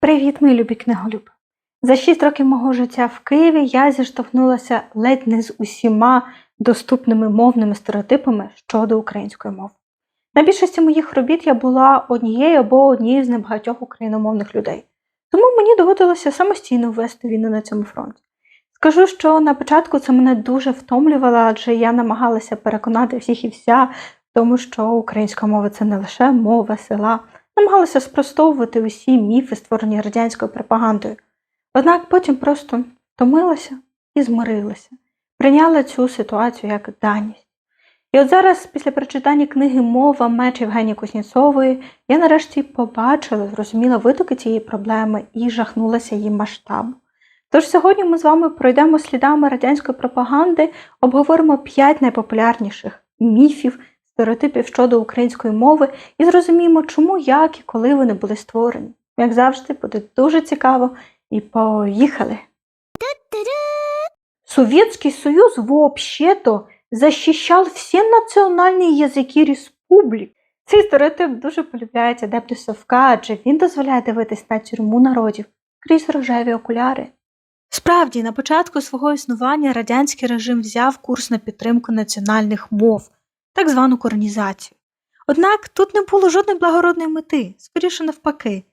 Привіт, мої любі книголюби! За шість років мого життя в Києві я зіштовхнулася ледь не з усіма доступними мовними стереотипами щодо української мови. На більшості моїх робіт я була однією або однією з небагатьох україномовних людей, тому мені доводилося самостійно вести війну на цьому фронті. Скажу, що на початку це мене дуже втомлювало, адже я намагалася переконати всіх і вся тому, що українська мова це не лише мова села, намагалася спростовувати усі міфи, створені радянською пропагандою. Однак потім просто втомилася і змирилася, прийняла цю ситуацію як даність. І от зараз, після прочитання книги Мова меч Євгенії Кузнєцової, я нарешті побачила, зрозуміла витоки цієї проблеми і жахнулася її масштабу. Тож сьогодні ми з вами пройдемо слідами радянської пропаганди, обговоримо п'ять найпопулярніших міфів, стереотипів щодо української мови і зрозуміємо, чому, як і коли вони були створені. Як завжди, буде дуже цікаво. І поїхали. Советский Союз вообще-то защищал все національні язики республік. Цей стереотип дуже полюбляють адепти Совка, адже він дозволяє дивитись на тюрму народів крізь рожеві окуляри. Справді, на початку свого існування радянський режим взяв курс на підтримку національних мов, так звану коронізацію. Однак тут не було жодної благородної мети, скоріше навпаки.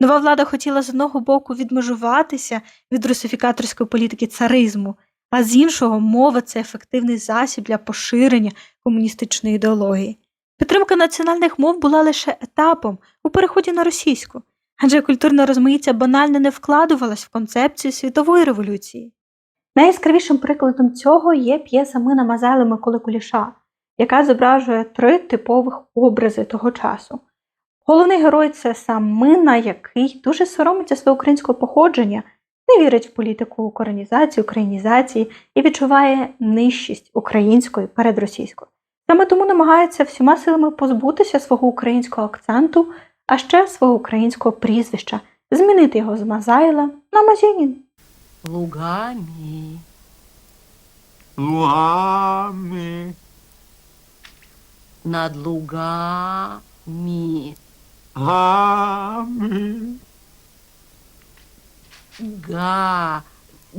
Нова влада хотіла з одного боку відмежуватися від русифікаторської політики царизму, а з іншого мова це ефективний засіб для поширення комуністичної ідеології. Підтримка національних мов була лише етапом у переході на російську, адже культурна розмаїття банально не вкладувалась в концепцію світової революції. Найяскравішим прикладом цього є п'єса Мина Мазайли Миколи Куліша, яка зображує три типових образи того часу. Головний герой це сам Мина, який дуже соромиться свого українського походження, не вірить в політику коронізації, українізації і відчуває нижчість української перед російською. Саме тому намагається всіма силами позбутися свого українського акценту, а ще свого українського прізвища, змінити його з Мазайла на Мазінін. лугами, лугами, над лугами, гами, га,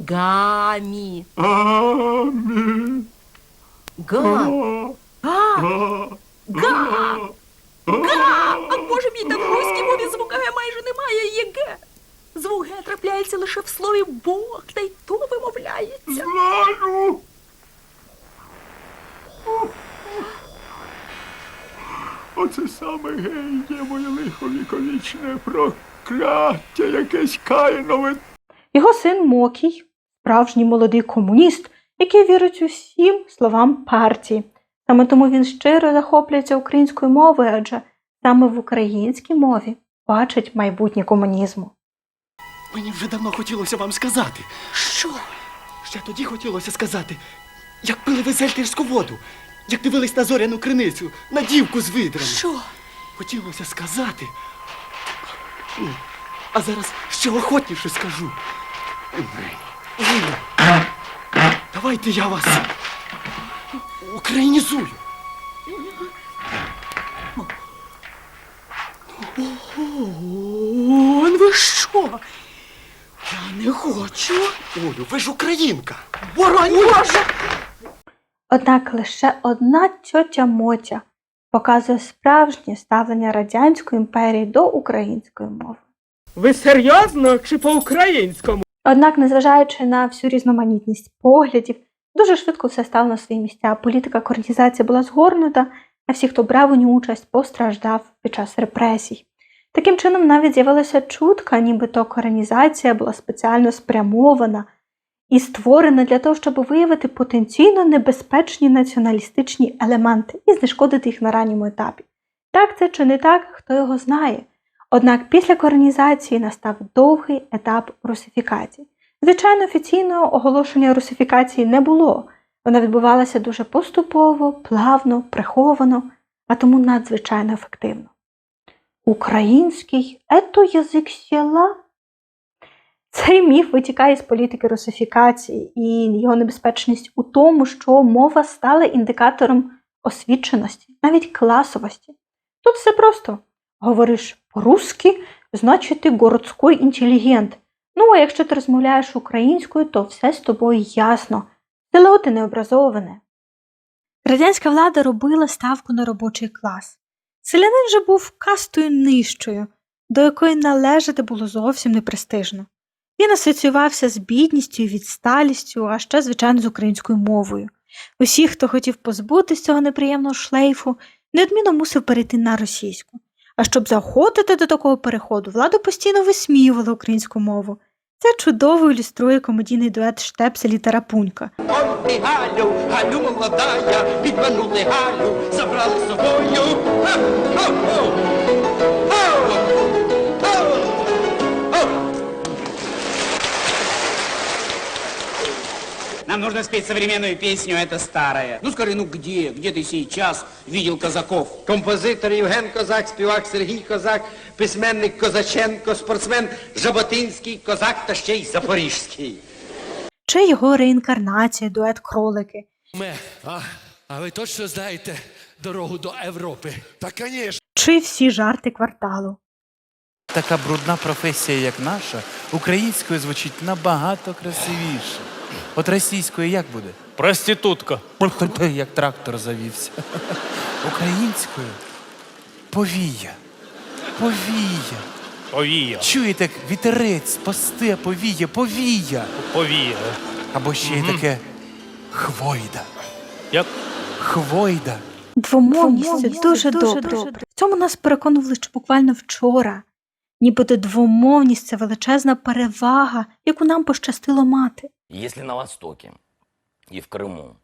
гами, гами, га, га, га, га. А боже мій, та в руській мові звука Г майже немає, є Г. Звук Г трапляється лише в слові Бог, та й то вимовляється. знаю. Оце саме гей є моє лихо віковічне прокляття, якесь каїнове. Його син Мокій, справжній молодий комуніст, який вірить усім словам партії. Саме тому він щиро захоплюється українською мовою, адже саме в українській мові бачить майбутнє комунізму. Мені вже давно хотілося вам сказати. Що? Ще тоді хотілося сказати, як пили ви зельтерську воду, як дивились на зоряну криницю, на дівку з видрами. Що? Хотілося сказати. Ну, А зараз ще охотніше скажу. Давайте я вас українізую. Он ви що? Я не хочу. Олю, ви ж українка. Боронь Боже! Однак лише одна тьотя Мотя показує справжнє ставлення Радянської імперії до української мови. Ви серйозно чи по-українському? Однак, незважаючи на всю різноманітність поглядів, дуже швидко все стало на свої місця. Політика коронізації була згорнута, а всі, хто брав у ній участь, постраждав під час репресій. Таким чином, навіть з'явилася чутка, нібито коронізація була спеціально спрямована і створена для того, щоб виявити потенційно небезпечні націоналістичні елементи і знешкодити їх на ранньому етапі. Так це чи не так, хто його знає. Однак після коронізації настав довгий етап русифікації. Звичайно, офіційного оголошення русифікації не було. Вона відбувалася дуже поступово, плавно, приховано, а тому надзвичайно ефективно. Український ето язик села. Цей міф витікає з політики русифікації, і його небезпечність у тому, що мова стала індикатором освіченості, навіть класовості. Тут все просто. Говориш по-русски, значить ти городський інтелігент. Ну, а якщо ти розмовляєш українською, то все з тобою ясно. Село ти не. Радянська влада робила ставку на робочий клас. Селянин же був кастою нижчою, до якої належати було зовсім непрестижно. Він асоціювався з бідністю і відсталістю, а ще, звичайно, з українською мовою. Усі, хто хотів позбутися цього неприємного шлейфу, неодмінно мусив перейти на російську. А щоб заохотити до такого переходу, влада постійно висміювала українську мову. Це чудово ілюструє комедійний дует Штепсель і Тарапунька. Ти Галю, Галю молодая, підманули Галю, забрали з собою. Ха! Хо-хо! Ау! Нам нужно спеть современную песню, это старая. Ну скажи, ну где, где ты сейчас видел казаков? Композитор Євген Козак, співак Сергій Козак, письменник Козаченко, спортсмен Жаботинський, козак та ще й Запорізький. Чи його реінкарнація, дует кролики. Ме, а, а ви точно знаєте дорогу до Європи? Та, звісно. Чи всі жарти кварталу. Така брудна професія, як наша, українською звучить набагато красивіше. От російською як буде? Проститутка. Як трактор завівся. Українською повія. Повія. Повія. Чуєте, вітерець, пасте, повія, повія. Повія. Або ще й таке хвойда. Як? Хвойда. Двомовність це дуже, добре. В цьому нас переконували ще буквально вчора. Нібито двомовність це величезна перевага, яку нам пощастило мати. Если на Востоке и в Крыму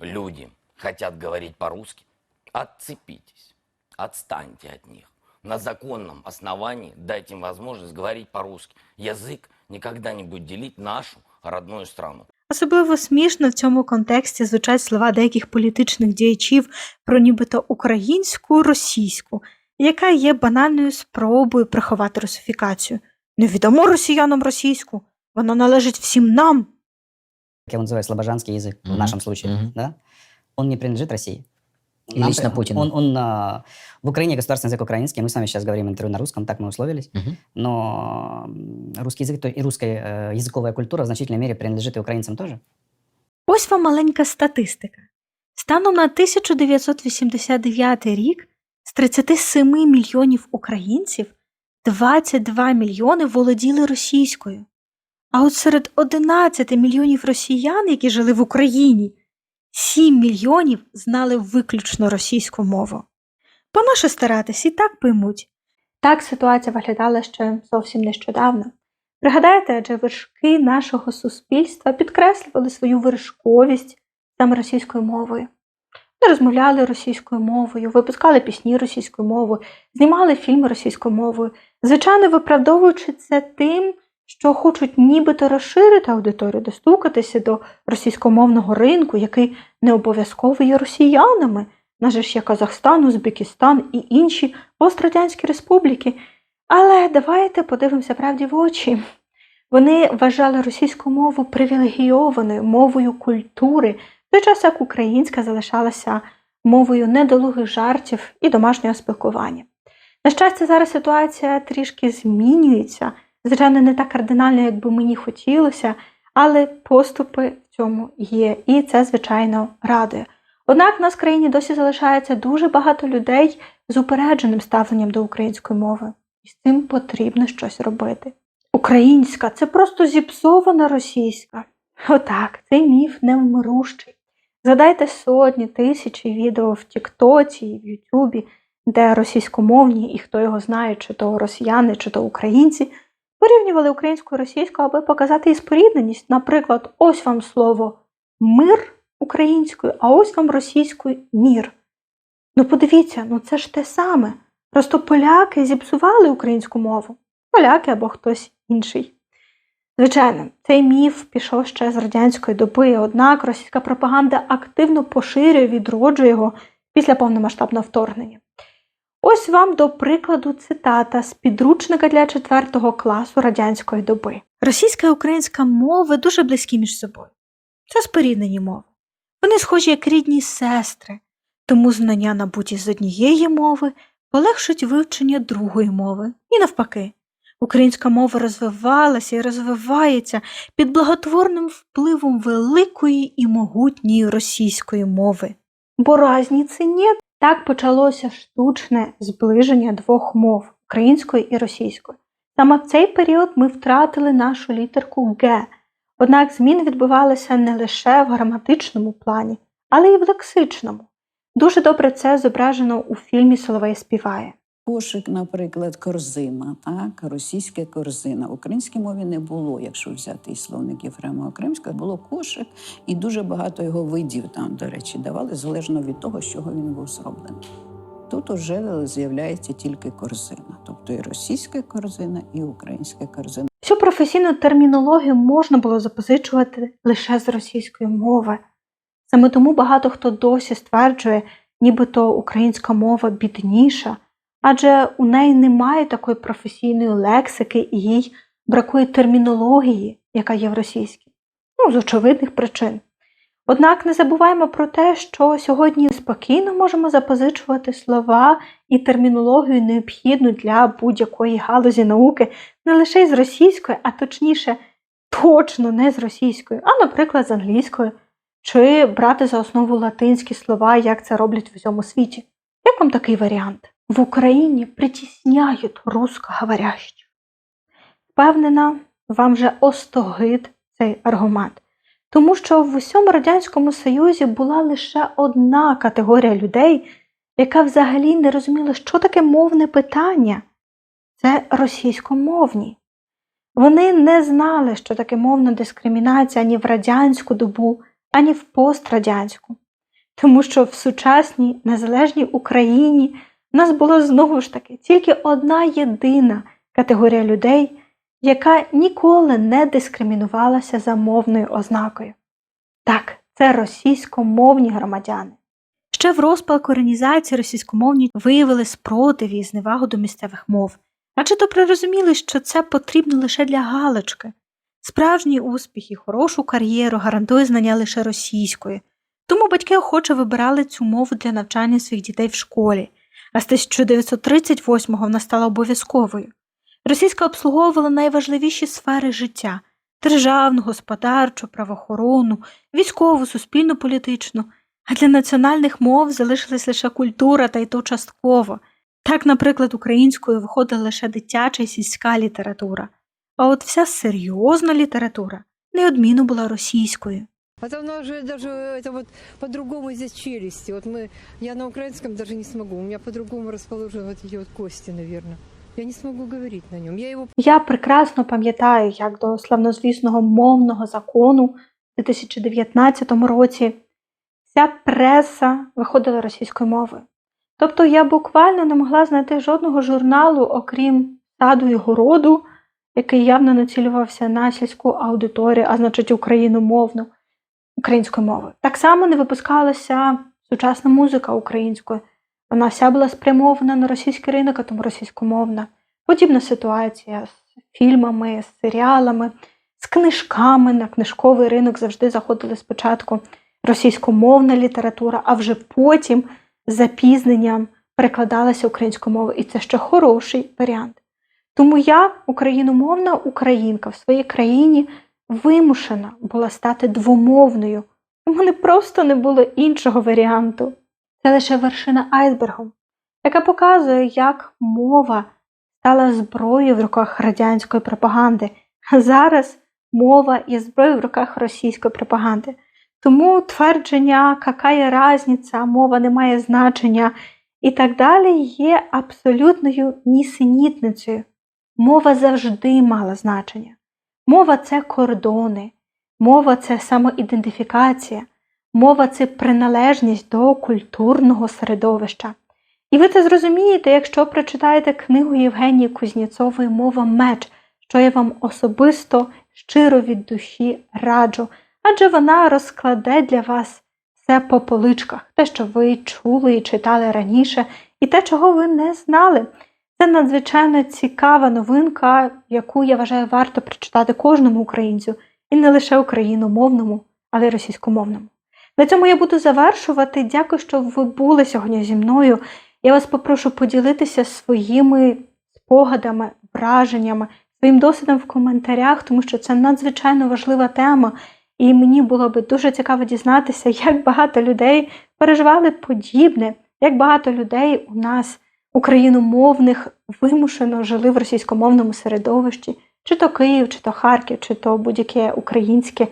люди хотят говорить по-русски, отцепитесь, отстаньте от них. На законном основании дайте им возможность говорить по-русски. Язык никогда не будет делить нашу родную страну. Особливо смішно в цьому контексті звучать слова деяких політичних діячів про нібито українську російську, яка є банальною спробою приховати русифікацію. Не відомо росіянам російську, вона належить всім нам. как я его называю, слобожанский язык в Мгм. нашем случае, Мгм. да, он не принадлежит России. И лично при- Путину. Он, он а, в Украине государственный язык украинский, мы с вами сейчас говорим интервью на русском, так мы условились, Мгм. но м, русский язык то и русская э, языковая культура в значительной мере принадлежит и украинцам тоже. Ось вам маленька статистика. Станом на 1989 рік з 37 мільйонів українців 22 мільйони володіли російською. А от серед 11 мільйонів росіян, які жили в Україні, 7 мільйонів знали виключно російську мову. Бо наше старатись і так поймуть. Так ситуація виглядала ще зовсім нещодавно. Пригадайте, адже вершки нашого суспільства підкреслювали свою вершковість саме російською мовою. Вони розмовляли російською мовою, випускали пісні російською мовою, знімали фільми російською мовою, звичайно, виправдовуючи це тим, що хочуть нібито розширити аудиторію, достукатися до російськомовного ринку, який не обов'язково є росіянами. На же ж є Казахстан, Узбекистан і інші пострадянські республіки. Але давайте подивимося правді в очі. Вони вважали російську мову привілегійованою мовою культури, той час як українська залишалася мовою недолугих жартів і домашнього спілкування. На щастя, зараз ситуація трішки змінюється. Звичайно, не так кардинально, як би мені хотілося, але поступи в цьому є, і це, звичайно, радує. Однак в нас в країні досі залишається дуже багато людей з упередженим ставленням до української мови. І з цим потрібно щось робити. Українська це просто зіпсована російська. Отак, цей міф невмирущий. Згадайте сотні тисячі відео в Тіктоці в Ютубі, де російськомовні, і хто його знає, чи то росіяни, чи то українці, порівнювали українську і російську, аби показати її спорідненість. Наприклад, ось вам слово мир українською, а ось вам російською мір. Ну подивіться, ну це ж те саме. Просто поляки зіпсували українську мову. Поляки або хтось інший. Звичайно, цей міф пішов ще з радянської доби, однак російська пропаганда активно поширює, відроджує його після повномасштабного вторгнення. Ось вам до прикладу цитата з підручника для 4 класу радянської доби. Російська і українська мови дуже близькі між собою. Це споріднені мови. Вони схожі як рідні сестри, тому знання набуті з однієї мови полегшить вивчення другої мови і навпаки. Українська мова розвивалася і розвивається під благотворним впливом великої і могутньої російської мови. Бо разниці нет. Так почалося штучне зближення двох мов української і російської. Саме в цей період ми втратили нашу літерку Г. Однак зміни відбувалися не лише в граматичному плані, але й в лексичному. Дуже добре це зображено у фільмі Соловей співає. Кошик, наприклад, корзина, так, російська корзина. В українській мові не було, якщо взяти із словник Єфремова Кримського, було кошик, і дуже багато його видів там, до речі, давали залежно від того, з чого він був зроблений. Тут уже з'являється тільки корзина, тобто і російська корзина, і українська корзина. Всю професійну термінологію можна було запозичувати лише з російської мови. Саме тому багато хто досі стверджує, нібито українська мова бідніша, адже у неї немає такої професійної лексики і їй бракує термінології, яка є в російській. Ну, з очевидних причин. Однак не забуваємо про те, що сьогодні спокійно можемо запозичувати слова і термінологію необхідну для будь-якої галузі науки не лише з російської, а точніше, точно не з російської, а, наприклад, з англійської, чи брати за основу латинські слова, як це роблять в усьому світі. Як вам такий варіант? В Україні притісняють русскоговорящих. Впевнена, вам вже остогид цей аргумент. Тому що в усьому Радянському Союзі була лише одна категорія людей, яка взагалі не розуміла, що таке мовне питання це російськомовні. Вони не знали, що таке мовна дискримінація ані в радянську добу, ані в пострадянську. Тому що в сучасній незалежній Україні в нас було знову ж таки тільки одна єдина категорія людей, яка ніколи не дискримінувалася за мовною ознакою. Так, це російськомовні громадяни. Ще в розпал коренізації російськомовні виявили спротив і зневагу до місцевих мов, адже добре розуміли, що це потрібно лише для галочки. Справжній успіх і хорошу кар'єру гарантує знання лише російської, тому батьки охоче вибирали цю мову для навчання своїх дітей в школі, а з 1938-го вона стала обов'язковою. Російська обслуговувала найважливіші сфери життя державну, господарчу, правоохоронну, військову, суспільну, політичну, а для національних мов залишилась лише культура та й то частково. Так, наприклад, українською виходила лише дитяча і сільська література, а от вся серйозна література неодмінно була російською. Это у нас же даже это вот по-другому здесь челюсти. Вот мы, я на украинском даже не смогу. У меня по-другому расположены вот эти вот кости, наверное. Я не смогу говорить на нем. Я его Я прекрасно пам'ятаю, як до славнозвісного мовного закону в 2019 році вся преса виходила російською мовою. Тобто я буквально не могла знайти жодного журналу, окрім саду і городу, який явно націлювався на сільську аудиторію, а значить україномовну, українською мовою. Так само не випускалася сучасна музика українською. Вона вся була спрямована на російський ринок, а тому російськомовна. Подібна ситуація з фільмами, з серіалами, з книжками. На книжковий ринок завжди заходили спочатку російськомовна література, а вже потім з запізненням перекладалася українською мовою. І це ще хороший варіант. Тому я, україномовна українка, в своїй країні вимушена була стати двомовною. У мене просто не було іншого варіанту. Це лише вершина айсбергу, яка показує, як мова стала зброєю в руках радянської пропаганди. А зараз мова є зброєю в руках російської пропаганди. Тому твердження, яка є різниця, мова не має значення і так далі, є абсолютною нісенітницею. Мова завжди мала значення. Мова це кордони, мова це самоідентифікація, мова це приналежність до культурного середовища. І ви це зрозумієте, якщо прочитаєте книгу Євгенії Кузніцової Мова меч, що я вам особисто щиро від душі раджу, адже вона розкладе для вас все по поличках, те, що ви чули і читали раніше, і те, чого ви не знали. Це надзвичайно цікава новинка, яку я вважаю варто прочитати кожному українцю, і не лише україномовному, але й російськомовному. На цьому я буду завершувати. Дякую, що ви були сьогодні зі мною. Я вас попрошу поділитися своїми спогадами, враженнями, своїм досвідом в коментарях, тому що це надзвичайно важлива тема. І мені було би дуже цікаво дізнатися, як багато людей переживали подібне, як багато людей у нас, україномовних, вимушено жили в російськомовному середовищі, чи то Київ, чи то Харків, чи то будь-яке українське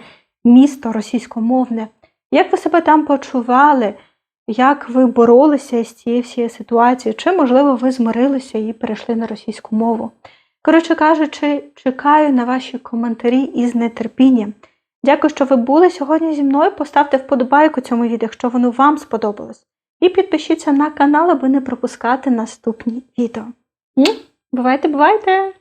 місто російськомовне. Як ви себе там почували? Як ви боролися з цією всією ситуацією? Чи, можливо, ви змирилися і перейшли на російську мову? Коротше кажучи, чекаю на ваші коментарі із нетерпінням. Дякую, що ви були сьогодні зі мною. Поставте вподобайку цьому відео, якщо воно вам сподобалось. І підпишіться на канал, аби не пропускати наступні відео. Бувайте, бувайте!